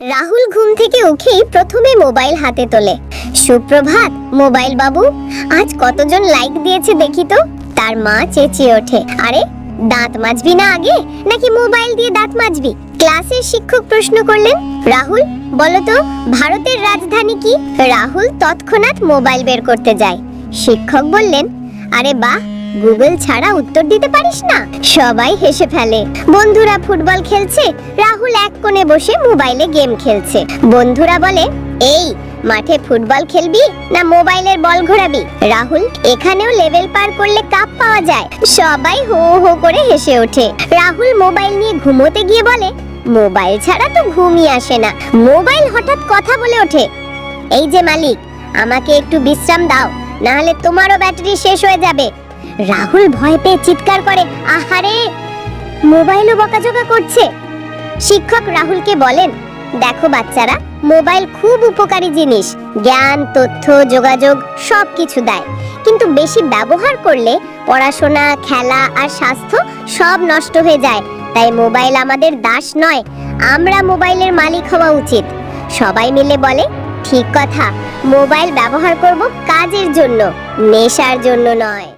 রাহুল ঘুম থেকে উঠেই প্রথমে মোবাইল হাতে তোলে। সুপ্রভাত, মোবাইল বাবু, আজ কতজন লাইক দিয়েছে দেখি তো? তার মা চেঁচিয়ে ওঠে। আরে, দাঁত মাজবি না আগে? নাকি মোবাইল দিয়ে দাঁত মাজবি? ক্লাসের শিক্ষক প্রশ্ন করলেন। রাহুল, বলো তো, ভারতের রাজধানী কি? রাহুল তৎক্ষণাৎ মোবাইল বের করতে যায়। শিক্ষক বললেন, আরে বাহ গুগল ছাড়া উত্তর দিতে পারিস না। সবাই হেসে ফেলে। বন্ধুরা ফুটবল খেলছে, রাহুল এক কোণে বসে মোবাইলে গেম খেলছে। বন্ধুরা বলে, এই, মাঠে ফুটবল খেলবি না মোবাইলের বল ঘোরাবি? রাহুল, এখানেও লেভেল পার করলে কাপ পাওয়া যায়। সবাই হো হো করে হেসে ওঠে। রাহুল মোবাইল নিয়ে ঘুমোতে গিয়ে বলে, মোবাইল ছাড়া তো ঘুমই আসে না। মোবাইল হঠাৎ কথা বলে ওঠে, এই যে মালিক, আমাকে একটু বিশ্রাম দাও না হলে তোমারও ব্যাটারি শেষ হয়ে যাবে। রাহুল ভয় পেয়ে চিৎকার করে, আহারে! মোবাইলও বকাঝকা করছে। শিক্ষক রাহুলকে বলেন, দেখো বাচ্চারা, মোবাইল খুব উপকারী জিনিস। জ্ঞান, তথ্য, যোগাযোগ সব কিছু দেয়। কিন্তু বেশি ব্যবহার করলে পড়াশোনা, খেলা আর স্বাস্থ্য সব নষ্ট হয়ে যায়। তাই মোবাইল আমাদের দাস নয়, আমরা মোবাইলের মালিক হওয়া উচিত। সবাই মিলে বলে, ঠিক কথা, মোবাইল ব্যবহার করব কাজের জন্য, নেশার জন্য নয়।